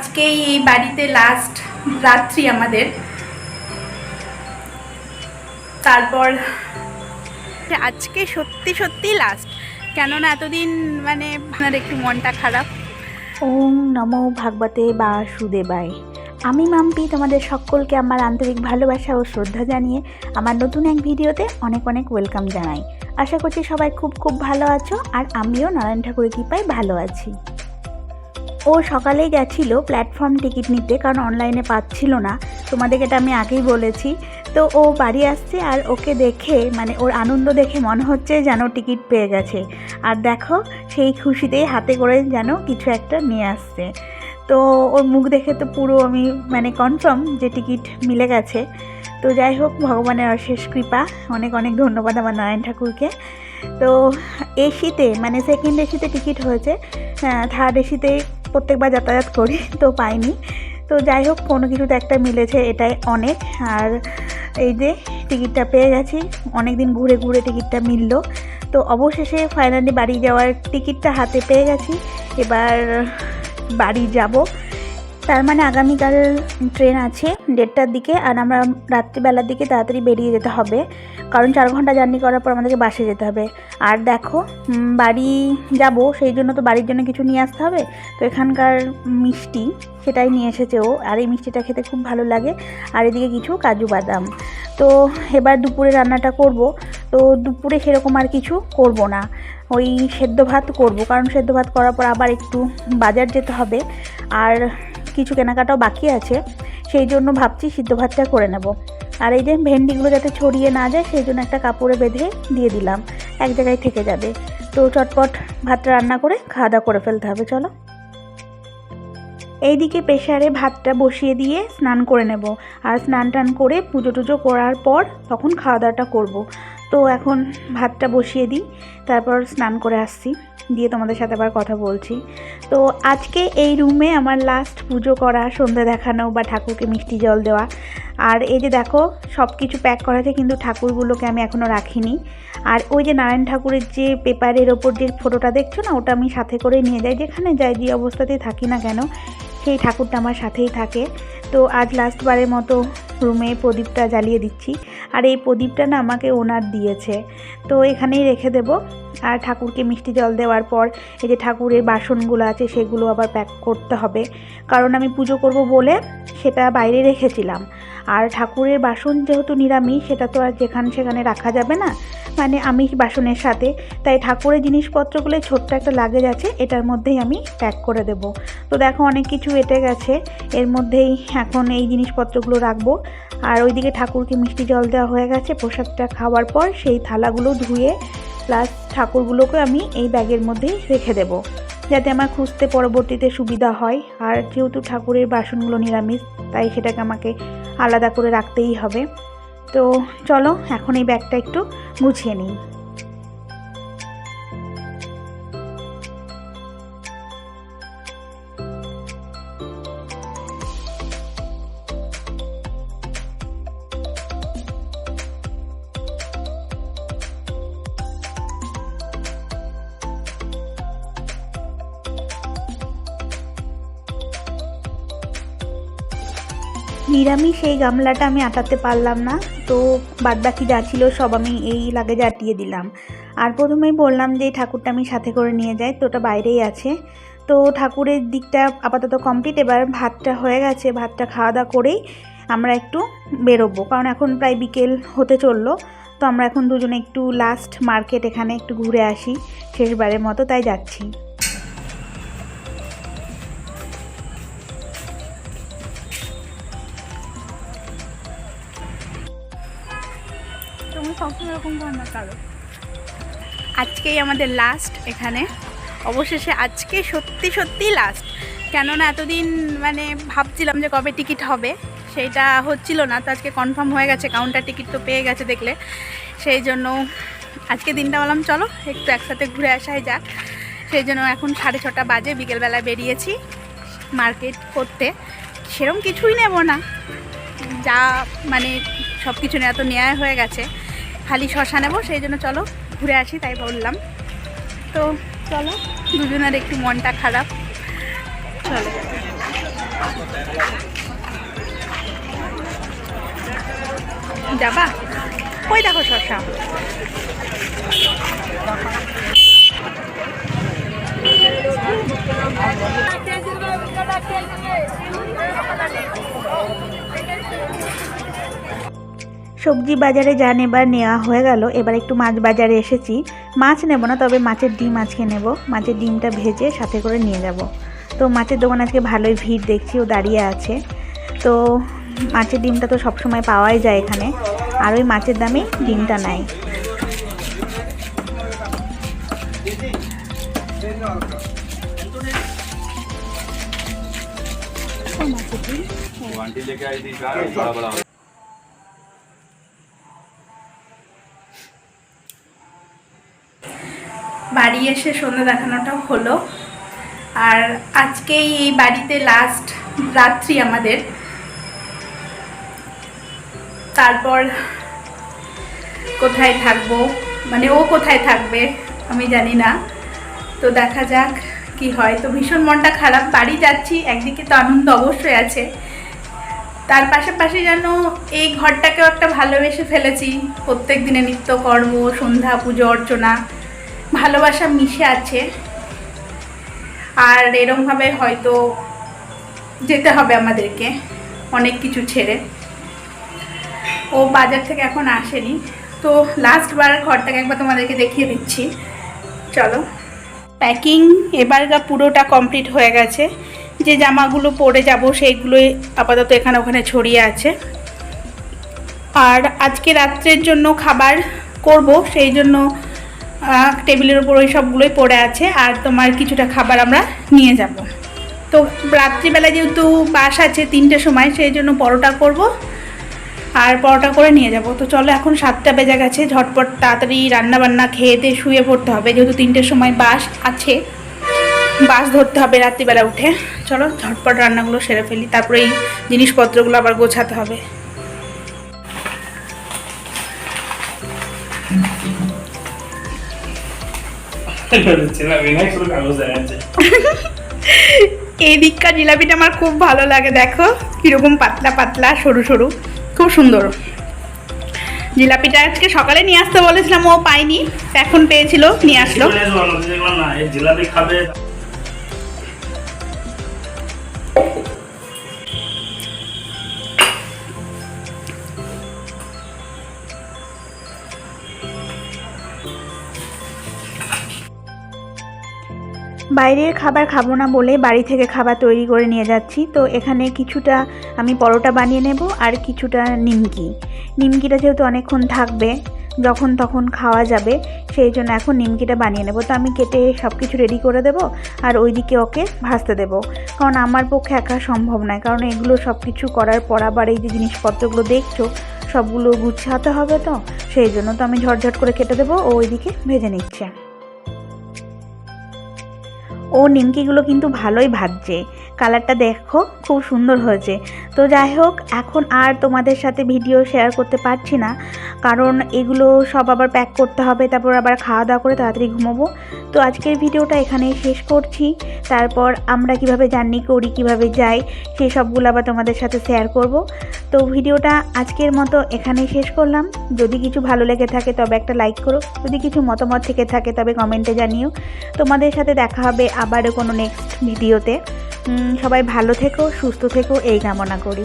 আজকেই এই বাড়িতে লাস্ট রাত্রি আমাদের। তারপর আজকে সত্যি সত্যি লাস্ট কেননা এতদিন মানে আপনার একটু মনটা খারাপ। ওম নমো ভাগবতে বা সুদেবায়। আমি মাম্পি, তোমাদের সকলকে আমার আন্তরিক ভালোবাসা ও শ্রদ্ধা জানিয়ে আমার নতুন এক ভিডিওতে অনেক অনেক ওয়েলকাম জানাই। আশা করছি সবাই খুব খুব ভালো আছো আর আমিও নারায়ণ ঠাকুরের কৃপায় ভালো আছি। ও সকালেই গেছিল প্ল্যাটফর্ম টিকিট নিতে, কারণ অনলাইনে পাচ্ছিল না। তোমাদেরকে এটা আমি আগেই বলেছি। তো ও বাড়ি আসছে আর ওকে দেখে মানে ওর আনন্দ দেখে মনে হচ্ছে যেন টিকিট পেয়ে গেছে। আর দেখো, সেই খুশিতেই হাতে করে যেন কিছু একটা নিয়ে আসছে। তো ওর মুখ দেখে তো পুরো আমি মানে কনফার্ম যে টিকিট মিলে গেছে। তো যাই হোক, ভগবানের অশেষ কৃপা। অনেক অনেক ধন্যবাদ আমার নারায়ণ ঠাকুরকে। তো এসিতে মানে সেকেন্ড এসিতে টিকিট হয়েছে। থার্ড এসিতে প্রত্যেকবার যাতায়াত করি, তো পাইনি। তো যাই হোক, কোনো কিছুতে একটা মিলেছে, এটাই অনেক। আর এই যে টিকিটটা পেয়ে গেছি অনেক দিন ঘুরে ঘুরে টিকিটটা মিললো। তো অবশেষে ফাইনালি বাড়ি যাওয়ার টিকিটটা হাতে পেয়ে গেছি। এবার বাড়ি যাব। তার মানে আগামীকাল ট্রেন আছে দেড়টার দিকে, আর আমরা রাত্রিবেলার দিকে তাড়াতাড়ি বেরিয়ে যেতে হবে। কারণ চার ঘণ্টা জার্নি করার পর আমাদেরকে বাসে যেতে হবে। আর দেখো বাড়ি যাব, সেই জন্য তো বাড়ির জন্য কিছু নিয়ে আসতে হবে। তো এখানকার মিষ্টি সেটাই নিয়ে এসেছে ও। আর এই মিষ্টিটা খেতে খুব ভালো লাগে। আর এদিকে কিছু কাজু বাদাম। তো এবার দুপুরে রান্নাটা করব। তো দুপুরে সেরকম আর কিছু করব না। ওই সেদ্ধ ভাত করব। কারণ সেদ্ধ ভাত করার পর আবার একটু বাজার যেতে হবে। আর কিছু কেনাকাটাও বাকি আছে। সেই জন্য ভাবছি সিদ্ধ ভাতটা করে নেব। আর এই যে ভেন্ডিগুলো যাতে ছড়িয়ে না যায়, সেই জন্য একটা কাপড়ে বেঁধে দিয়ে দিলাম। এক জায়গায় থেকে যাবে। তো চটপট ভাতটা রান্না করে খাওয়া দাওয়া করে ফেলতে হবে, চলো। এইদিকে প্রেশারে ভাতটা বসিয়ে দিয়ে স্নান করে নেব। আর স্নান টান করে পুজো টুজো করার পর তখন খাওয়া দাওয়াটা করব। তো এখন ভাতটা বসিয়ে দিই, তারপর স্নান করে আসছি। দিয়ে তোমাদের সাথে আবার কথা বলছি। তো আজকে এই রুমে আমার লাস্ট পুজো করা, সন্ধে দেখানো বা ঠাকুরকে মিষ্টি জল দেওয়া। আর এই যে দেখো সব কিছু প্যাক করা আছে, কিন্তু ঠাকুরগুলোকে আমি এখনও রাখিনি। আর ওই যে নারায়ণ ঠাকুরের যে পেপারের ওপর যে ফটোটা দেখছ না, ওটা আমি সাথে করে নিয়ে যাই। যেখানে যাই, যে অবস্থাতেই থাকি না কেন, সেই ঠাকুরটা আমার সাথেই থাকে। তো আজ লাস্টবারের মতো রুমে প্রদীপটা জ্বালিয়ে দিচ্ছি। আর এই প্রদীপটা না আমাকে ওনার দিয়েছে। তো এখানেই রেখে দেব। আর ঠাকুরকে মিষ্টি জল দেওয়ার পর এই যে ঠাকুরের বাসনগুলো আছে সেগুলো আবার প্যাক করতে হবে। কারণ আমি পুজো করব বলে সেটা বাইরে রেখেছিলাম। আর ঠাকুরের বাসন যেহেতু নিরামিষ, সেটা তো আর যেখানে সেখানে রাখা যাবে না। মানে আমিষ বাসনের সাথে। তাই ঠাকুরের জিনিসপত্রগুলো ছোট্ট একটা লাগেজ আছে, এটার মধ্যেই আমি প্যাক করে দেব। তো দেখো অনেক কিছু এটে গেছে। এর মধ্যেই এখন এই জিনিসপত্রগুলো রাখব। আর ওইদিকে ঠাকুরকে মিষ্টি জল দেওয়া হয়ে গেছে প্রসাদটা খাওয়ার পর, সেই থালাগুলো ধুয়ে প্লাস ঠাকুরগুলোকে আমি এই ব্যাগের মধ্যেই রেখে দেব। যাতে আমার খুঁজতে পরবর্তীতে সুবিধা হয়। আর যেহেতু ঠাকুরের বাসনগুলো নিরামিষ, তাই সেটাকে আমাকে আলাদা করে রাখতেই হবে। তো চলো, এখন এই ব্যাগটা একটু গুছিয়ে নিই। নিরামিষ এই গামলাটা আমি আটাতে পারলাম না, তো বাদবাকি যা ছিল সব আমি এই লাগেজে আটিয়ে দিলাম। আর প্রথমেই বললাম যে ঠাকুরটা আমি সাথে করে নিয়ে যাই, তো ওটা বাইরেই আছে। তো ঠাকুরের দিকটা আপাতত কমপ্লিট এবার ভাতটা হয়ে গেছে, ভাতটা খাওয়া দাওয়া করেই আমরা একটু বেরোবো, কারণ এখন প্রায় বিকেল হতে চলল, তো আমরা এখন দুজনে একটু লাস্ট মার্কেট এখানে একটু ঘুরে আসি, শেষবারের মতো তাই যাচ্ছি। সবসময় এরকম কর না কারও আজকেই আমাদের লাস্ট এখানে। অবশেষে আজকে সত্যি সত্যি লাস্ট কেননা এতদিন মানে ভাবছিলাম যে কবে টিকিট হবে সেইটা হচ্ছিল না। তো আজকে কনফার্ম হয়ে গেছে কাউন্টার টিকিট তো পেয়ে গেছে দেখলে। সেই জন্য আজকে দিনটা বললাম, চলো, একটু একসাথে ঘুরে আসাই যাক। সেই জন্য এখন সাড়ে ছটা বাজে, বিকেলবেলায় বেরিয়েছি মার্কেট করতে। সেরম কিছুই নেব না। যা মানে সব কিছু নেওয়া তো নেওয়া হয়ে গেছে। খালি শশা নেব, সেই জন্য চলো ঘুরে আসি, তাই বললাম। তো চলো, দুজনের একটু মনটা খারাপ। চলো। যাবা? ওই দেখো শশা? সবজি বাজারে যা নেবার নেওয়া হয়ে গেল এবার একটু মাছ বাজারে এসেছি মাছ নেব না তবে মাছের ডিম আজকে নেব মাছের ডিমটা ভেজে সাথে করে নিয়ে যাব তো মাছের দোকান আজকে ভালোই ভিড় দেখছি ও দাঁড়িয়ে আছে তো মাছের ডিমটা তো সবসময় পাওয়াই যায় এখানে আর ওই মাছের দামে ডিমটা নেয় आंटी लेके आई थी বাড়ি এসে সন্ধ্যা দেখানোটাও হলো। আর আজকেই এই বাড়িতে লাস্ট রাত্রি আমাদের। তারপর কোথায় থাকব? মানে ও কোথায় থাকবে? আমি জানি না। তো দেখা যাক কি হয়। তো ভীষণ মনটা খারাপ। বাড়ি যাচ্ছি, একদিকে তো আনন্দ অবশ্যই আছে। তার পাশাপাশি যেন এই ঘরটাকেও একটা ভালোবেসে ফেলেছি। প্রত্যেক দিনে নিত্যকর্ম সন্ধ্যা, পুজো, অর্চনা। ভালোবাসা মিশে আছে। আর এরমভাবে হয়তো যেতে হবে আমাদেরকে অনেক কিছু ছেড়ে। ও বাজার থেকে এখন আসেনি। তো লাস্ট বার ঘরটাকে একবার তোমাদেরকে দেখিয়ে দিচ্ছি। চলো। প্যাকিং এবারটা পুরোটা কমপ্লিট হয়ে গেছে। যে জামাগুলো পরে যাব সেইগুলোই আপাতত এখানে ওখানে ছড়িয়ে আছে। আর আজকে রাত্রের জন্য খাবার করব, সেই জন্য টেবিলের উপর ওই সবগুলোই পড়ে আছে, আর তোমার কিছুটা খাবার আমরা নিয়ে যাব। তো রাত্রিবেলা যেহেতু বাস আছে তিনটের সময়, সেই জন্য পরোটা করব আর পরোটা করে নিয়ে যাব। তো চলো, এখন সাতটা বেজে গেছে, ঝটপট তাড়াতাড়ি রান্নাবান্না খেয়ে দিয়ে শুয়ে পড়তে হবে। যেহেতু তিনটের সময় বাস আছে, বাস ধরতে হবে রাত্রিবেলা উঠে। চলো, ঝটপট রান্নাগুলো সেরে ফেলি, তারপরে এই জিনিসপত্রগুলো আবার গোছাতে হবে। এই দিককার জিলাপিটা আমার খুব ভালো লাগে, দেখো। কীরকম পাতলা পাতলা, সরু সরু, খুব সুন্দর। জিলাপিটা আজকে সকালে নিয়ে আসতে বলেছিলাম, ও পাইনি এখন পেয়েছিল, নিয়ে আসলো। জিলাপি খাবে। বাইরের খাবার খাব না বলে বাড়ি থেকে খাবার তৈরি করে নিয়ে যাচ্ছি। তো এখানে কিছুটা আমি পরোটা বানিয়ে নেব আর কিছুটা নিমকি। নিমকিটা যেহেতু অনেকক্ষণ থাকবে, যখন তখন খাওয়া যাবে, সেই জন্য এখন নিমকিটা বানিয়ে নেব। তো আমি কেটে সব কিছু রেডি করে দেব আর ওইদিকে ওকে ভাজতে দেব। কারণ আমার পক্ষে একা সম্ভব নয়, কারণ এগুলো সব কিছু করার পর আবার এই যে জিনিসপত্রগুলো দেখছ, সবগুলো গুছাতে হবে তো, সেই জন্য। তো আমি ঝটঝট করে কেটে দেবো, ও ওইদিকে ভেজে নিচ্ছে। ও নিমকিগুলো কিন্তু ভালোই ভাজছে। কালারটা দেখো, খুব সুন্দর হয়েছে। তো যাই হোক, এখন আর তোমাদের সাথে ভিডিও শেয়ার করতে পারছি না। কারণ এগুলো সব আবার প্যাক করতে হবে, তারপর আবার খাওয়া দাওয়া করে তাড়াতাড়ি ঘুমোবো। তো আজকের ভিডিওটা এখানেই শেষ করছি। তারপর আমরা কীভাবে জার্নি করি, কীভাবে যাই, সেই সবগুলো আবার তোমাদের সাথে শেয়ার করব। তো ভিডিওটা আজকের মতো এখানেই শেষ করলাম। যদি কিছু ভালো লেগে থাকে তবে একটা লাইক করো। যদি কিছু মতামত থেকে থাকে তবে কমেন্টে জানিও। তোমাদের সাথে দেখা হবে আবারও কোনো নেক্সট ভিডিওতে। সবাই ভালো থেকো, সুস্থ থেকো, এই কামনা করি।